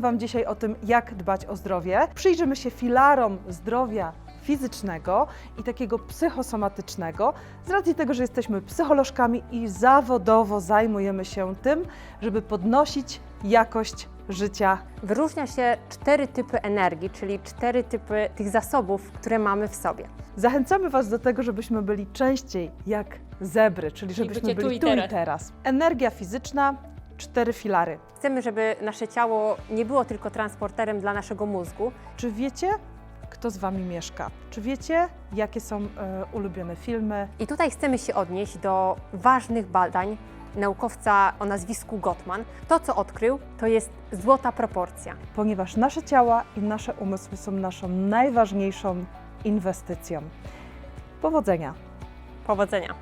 Wam dzisiaj o tym, jak dbać o zdrowie. Przyjrzymy się filarom zdrowia fizycznego i takiego psychosomatycznego, z racji tego, że jesteśmy psycholożkami i zawodowo zajmujemy się tym, żeby podnosić jakość życia. Wyróżnia się cztery typy energii, czyli cztery typy tych zasobów, które mamy w sobie. Zachęcamy Was do tego, żebyśmy byli częściej jak zebry, czyli żebyśmy bycie tu byli i tu i teraz. Energia fizyczna, cztery filary. Chcemy, żeby nasze ciało nie było tylko transporterem dla naszego mózgu, Czy wiecie, kto z Wami mieszka? Czy wiecie, jakie są e, ulubione filmy? I tutaj chcemy się odnieść do ważnych badań naukowca o nazwisku Gottman. To, co odkrył, to jest złota proporcja. Ponieważ nasze ciała i nasze umysły są naszą najważniejszą inwestycją. Powodzenia! Powodzenia!